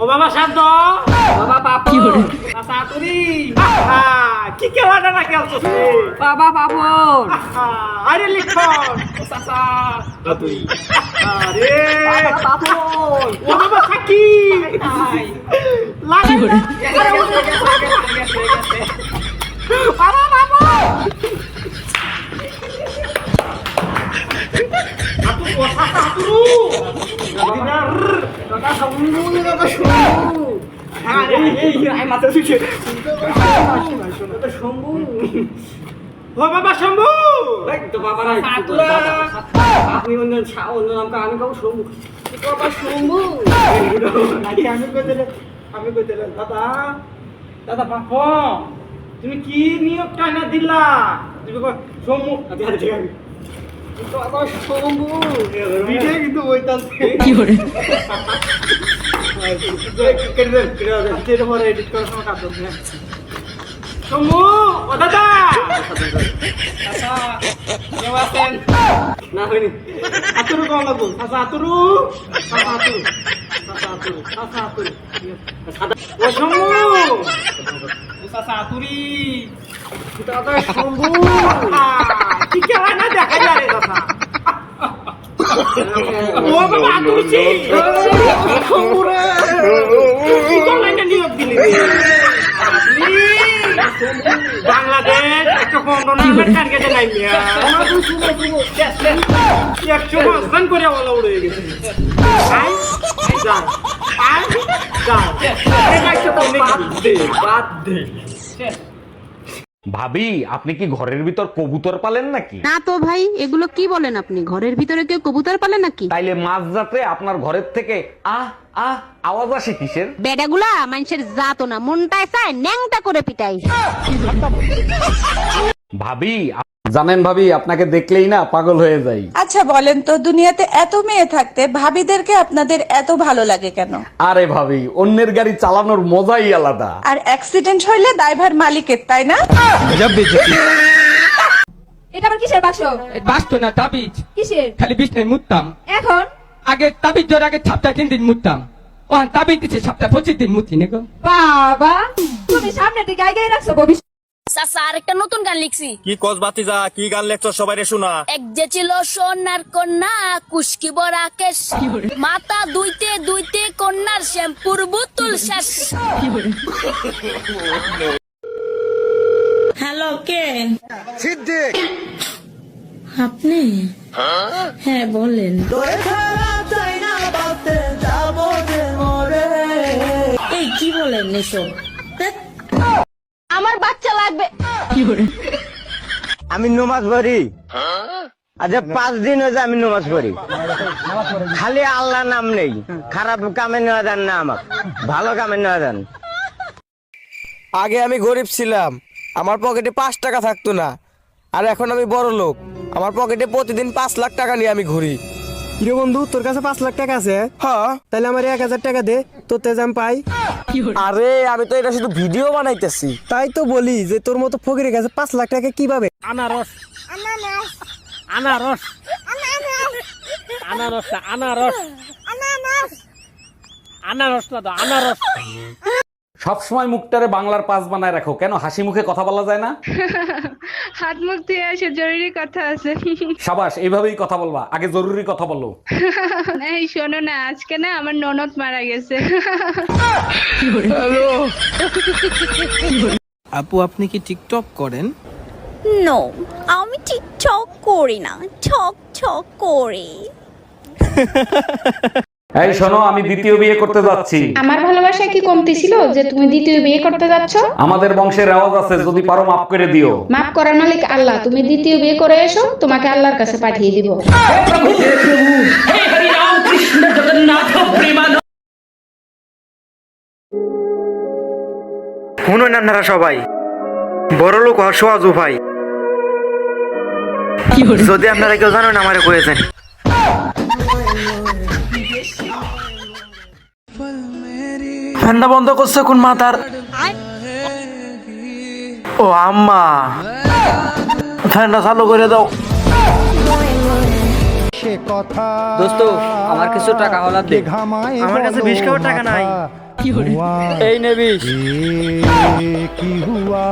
ও বাবা শান্ত। বাবা পাপু। তুরি আহা, কি খেলাটা না খেলছিস রে? বাবা পাপু। আরে লিখন চাচা তুই। আরে। পাপু। ও বাবা সাকি লাগে না। বাবা বাবা Aku puasa satu lu. Benar. দাদা শম্ভু দাদা Shambhu Ayo, ayo, ayo, mata suci. দাদা শম্ভু ও বাবা শম্ভু. আপনি অন্য অন্য নামটা আমি কাউ শম্ভু বাবা শম্ভু আমি কই দিলে আমি কই দিলে দাদা দাদা বাপ তুমি কি নিয়োগটা না দিলা তুমি শম্ভু না হয়নি। আতুরু কম লাগবো। চাচা আতুরু। আতুরু। চাচা আতুরু। চাচা আতুরু। ও শম্ভু ও চাচা আতুরি দাদা শম্ভু কি খেলা না দেখা যায় চাচা ও বাবা রে কি করলেন নিয়োগ দিলি বাংলাদেশ একটা নাম্বার টার্গেটে নাই মিয়া একশো পাঁচখান করে ওলা উড়ে গেছে আই যাও আই তো বাদ দে বাদ দে ভাবি আপনি কি ঘরের ভিতর কবুতর পালেন নাকি? না তো ভাই এগুলো কি বলেন আপনি? ঘরের ভিতরে কেউ কবুতর পালে নাকি? তাইলে মাছ যাতে আপনার ঘরের থেকে আহ আহ আওয়াজ আসে কিসের? বেডাগুলা মানুষের জাতো না মনটায় চায় ন্যাংটা করে পিটাই ভাবি জানেন ভাবি আপনাকে দেখলেই না পাগল হয়ে যাই। আচ্ছা বলেন তো দুনিয়াতে এত মেয়ে থাকতে ভাবিদেরকে আপনাদের এত ভালো লাগে কেন? আরে ভাবি অন্যের গাড়ি চালানোর মজাই আলাদা। আর অ্যাক্সিডেন্ট হইলে ড্রাইভার মালিকের তাই না? এটা আবার কিসের বাক্স? বাঁচতো না তাবিজ। কিসের? খালি মুততাম। এখন? আগে তাবিজ ধরে আগে ছাপটা তিন দিন মুততাম। ও তাবিজ দিচ্ছে ছাপটা পঁচিশ দিন মুতি নে গো। বাবা তুমি সামনের দিকে আগে রাখছো ভবিষ্যৎ চাচা আরেকটা নতুন গান লিখছি। কি কস কি গান লেখছ সবাই শোনা? এক যে ছিল সোনার কন্যা দুইতে দুইতে কন্যার শ্যাম্পুর বুতুল শেষ। হ্যালো কে? সিদ্দিক। আপনি? হ্যাঁ বলেন। এই কি বলেন এসব? আমি নমাজ পড়ি। আচ্ছা পাঁচ দিন হয়েছে আমি নমাজ পড়ি। খালি আল্লাহ নাম নেই। খারাপ কামে নেওয়া দেন না আমার ভালো কামে নেওয়া দেন আগে আমি গরিব ছিলাম। আমার পকেটে পাঁচ টাকা থাকতো না। আর এখন আমি বড় লোক আমার পকেটে প্রতিদিন পাঁচ লাখ টাকা নিয়ে আমি ঘুরি। কিরে বন্ধু তোর কাছে পাঁচ লাখ টাকা আছে। হ্যাঁ। তাহলে আমার এক হাজার টাকা দে তোর তেজ আমি পাই। আরে আমি তো এটা শুধু ভিডিও বানাইতেছি। তাই তো বলি যে তোর মতো ফকিরের কাছে পাঁচ লাখ টাকা কীভাবে? আনারস। আনারস। আনারস আনারস। আনারস না তো আনারস। সবসময় মুখটারে বাংলার পাস বানায় রাখো। কেন? হাসি মুখে কথা বলা যায় না? হাত মুখ ধুয়ে আসে জরুরি কথা আছে। সাবাস এইভাবেই কথা বলবা। আগে জরুরি কথা বলো। এই শোনো না আজকে না আমার ননদ মারা গেছে। আপু আপনি কি টিকটক করেন? নো আমি টিকটক করি না। ছক ছক করি। এই শোনো আমি দ্বিতীয় বিয়ে করতে যাচ্ছি। আমার ভালোবাসা কি কমতি ছিল যে তুমি দ্বিতীয় বিয়ে করতে যাচ্ছ? আমাদের বংশের রেওয়াজ আছে যদি পারো মাফ করে দিও। মাফ করার মালিক আল্লাহ তুমি দ্বিতীয় বিয়ে করে এসো তোমাকে আল্লাহর কাছে পাঠিয়ে দিব। শুনুন আপনারা সবাই বড় লোক উপায়। যদি আপনারা কেউ জানেন আমারে কয়েছেন। ঠান্ডা বন্ধ করছে কোন মাতার ও আম্মা। ফ্যানটা চালু করে দাও। দোস্ত আমার কিছু টাকা হলা দে। আমার কাছে বিশ টাকা নাই। এই নেবিস কি হুয়া?